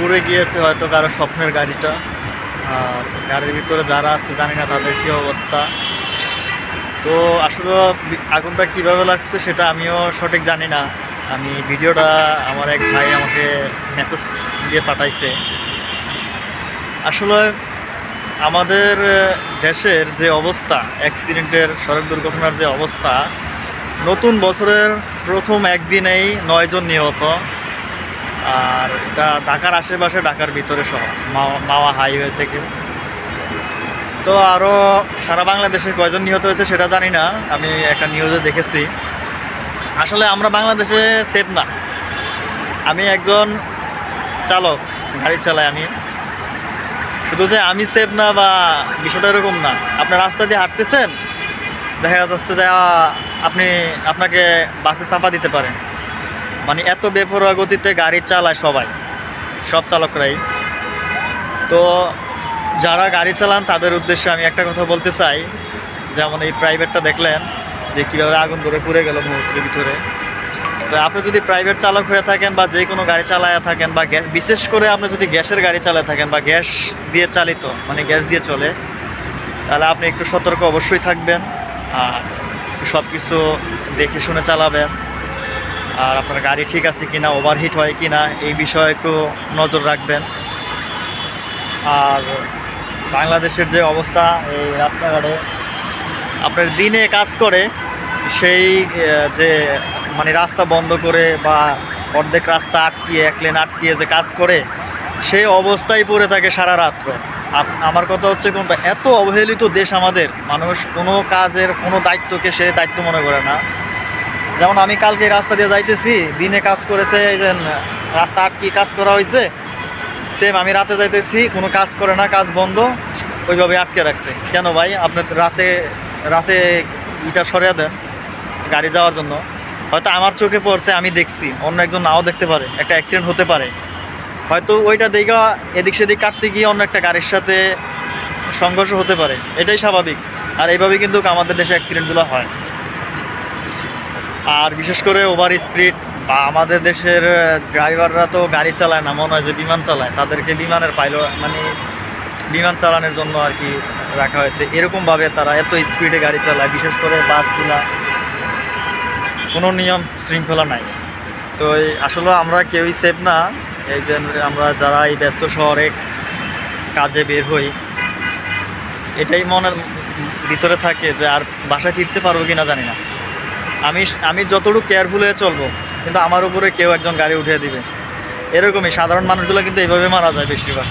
পুড়ে গিয়েছে হয়তো কারও স্বপ্নের গাড়িটা। আর গাড়ির ভিতরে যারা আছে, জানি না তাদের কী অবস্থা। তো আসলে আগুনটা কীভাবে লাগছে সেটা আমিও সঠিক জানি না। আমি ভিডিওটা আমার এক ভাই আমাকে মেসেজ দিয়ে পাঠাইছে। আসলে আমাদের দেশের যে অবস্থা অ্যাক্সিডেন্টের সড়ক দুর্ঘটনার যে অবস্থা, নতুন বছরের প্রথম একদিনেই নয়জন নিহত। আর এটা ঢাকার আশেপাশে, ঢাকার ভিতরে সহ, মাওয়া- হাইওয়ে থেকে। তো আরও সারা বাংলাদেশে কয়জন নিহত হয়েছে সেটা জানি না, আমি একটা নিউজে দেখেছি। আসলে আমরা বাংলাদেশে সেফ না। আমি একজন চালক, গাড়ি চালাই আমি। শুধু যে আমি সেফ না বা বিষয়টা এরকম না, আপনি রাস্তা দিয়ে হাঁটতেছেন, দেখা যাচ্ছে যে আপনি আপনাকে বাসে চাপা দিতে পারেন। মানে এত বেপরোয়া গতিতে গাড়ি চালায় সবাই, সব চালকরাই। তো যারা গাড়ি চালান, তাদের উদ্দেশ্যে আমি একটা কথা বলতে চাই। যেমন এই প্রাইভেটটা দেখলেন, যে কীভাবে আগুন ধরে পুড়ে গেল মুহূর্তের ভিতরে। তো আপনি যদি প্রাইভেট চালক হয়ে থাকেন বা যে কোনো গাড়ি চালায়া থাকেন বা গ্যাস বিশেষ করে আপনি যদি গ্যাসের গাড়ি চালায় থাকেন বা গ্যাস দিয়ে চালিত মানে গ্যাস দিয়ে চলে, তাহলে আপনি একটু সতর্ক অবশ্যই থাকবেন। আর একটু সব কিছু দেখে শুনে চালাবেন। আর আপনার গাড়ি ঠিক আছে কিনা ওভারহিট হয় কিনা, এই বিষয়ে একটু নজর রাখবেন। আর বাংলাদেশের যে অবস্থা এই রাস্তাঘাটে, আপনার দিনে কাজ করে, সেই যে মানে রাস্তা বন্ধ করে বা অর্ধেক রাস্তা আটকিয়ে, এক লেন আটকিয়ে যে কাজ করে, সেই অবস্থায় পড়ে থাকে সারা রাত্র। আমার কথা হচ্ছে কোনটা এত অবহেলিত দেশ আমাদের, মানুষ কোনো কাজের কোনো দায়িত্বকে সে দায়িত্ব মনে করে না। যেমন আমি কালকে রাস্তা দিয়ে যাইতেছি, দিনে কাজ করেছে এই যে, রাস্তা আটকিয়ে কাজ করা হয়েছে সেম আমি রাতে যাইতেছি, কোনো কাজ করে না, কাজ বন্ধ, ওইভাবে আটকে রাখছে। কেন ভাই? আপনি রাতে রাতে ইটা সরিয়ে দেন, গাড়ি যাওয়ার জন্য। হয়তো আমার চোখে পড়ছে, আমি দেখছি, অন্য একজন নাও দেখতে পারে, একটা অ্যাক্সিডেন্ট হতে পারে। হয়তো ওইটা দেখা এদিক সেদিক কাটতে গিয়ে অন্য একটা গাড়ির সাথে সংঘর্ষ হতে পারে, এটাই স্বাভাবিক। আর এইভাবে কিন্তু আমাদের দেশে অ্যাক্সিডেন্টগুলো হয়। আর বিশেষ করে ওভার স্পিড বা আমাদের দেশের ড্রাইভাররা তো গাড়ি চালায় না, মনে হয় যে বিমান চালায়। তাদেরকে বিমানের পাইলট মানে বিমান চালানোর জন্য আর কি রাখা হয়েছে। এরকমভাবে তারা এত স্পিডে গাড়ি চালায়, বিশেষ করে বাসগুলা। কোনো নিয়ম শৃঙ্খলা নাই। তো আসলে আমরা কেউই সেফ না। এই যে আমরা যারা এই ব্যস্ত শহরে কাজে বের হই, এটাই মনের ভিতরে থাকে যে আর বাসায় ফিরতে পারব কি না জানি না। আমি আমি যতটুকু কেয়ারফুল হয়ে চলবো, কিন্তু আমার উপরে কেউ একজন গাড়ি উঠিয়ে দিবে। এরকমই সাধারণ মানুষগুলো কিন্তু এইভাবে মারা যায় বেশিরভাগ।